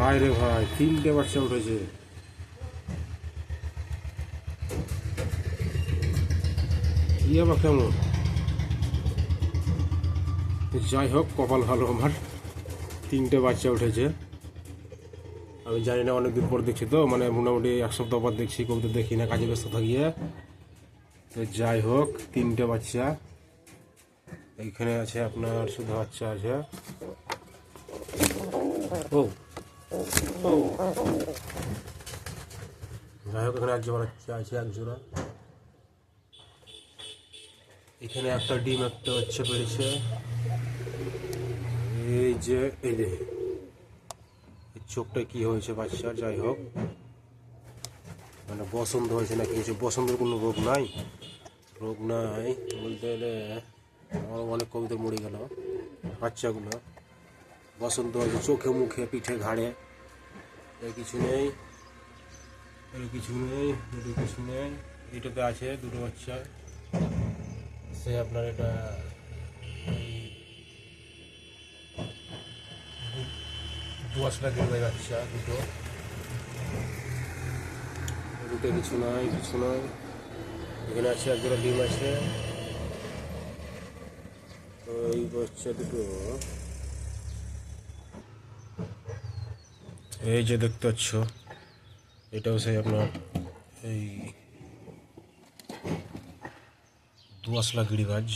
ভাই রে ভাই, তিনটে বাচ্চা উঠেছে। আবার কেমন? যাই হোক, কপাল ভালো আমার। তিনটে বাচ্চা উঠেছে। আমি জানি না অনেকদিন পর দেখছি তো মানে মোটামুটি এক সপ্তাহ পর দেখছি কবুতর দেখি না, কাজে ব্যস্ত থাকিয়ে তো যাই হোক, তিনটে বাচ্চা। এইখানে আছে আপনার শুধু বাচ্চা আছে। ও যাই হোক এখানে এক জোড়া আছে এক এখানে একটা ডিম একটা বাচ্চা পেরেছে এই যে এই যে। চোখটা কি হয়েছে বাচ্চার যাই হোক মানে বসন্ত হয়েছে নাকি? হয়েছে বসন্তের কোনো রোগ নাই? রোগ নাই বলতে গেলে, আমার অনেক কবিতা মরে গেল, বাচ্চাগুলো। বসন্ত হয়েছে, চোখে মুখে, পিঠে ঘাড়ে। এর কিছু নেই, এর কিছু নেই এর কিছু নেই। এটাতে আছে দুটো বাচ্চা। সে আপনার এটা লাখের হয়ে বাচ্চা, দুটো। দুটো কিছু নয় কিছু নয় এখানে আছে এক জোড়া ডিম আছে। এই বাচ্চা দুটো। এই যে দেখতে পাচ্ছ, এটাও সেই আপনার এই দুয়াশলা গিরিবাজ।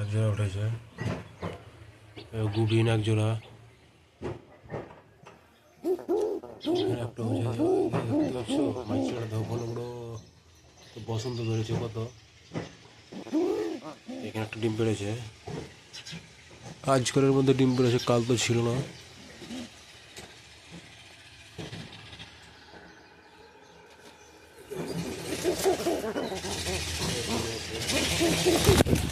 এক জোড়া উঠেছে। গুবিন এক জোড়া বসন্ত বেড়েছে কত। এখানে একটা ডিম পেড়েছে। আজকালের মধ্যে ডিম পেড়েছে, কাল তো ছিল না। Thank you.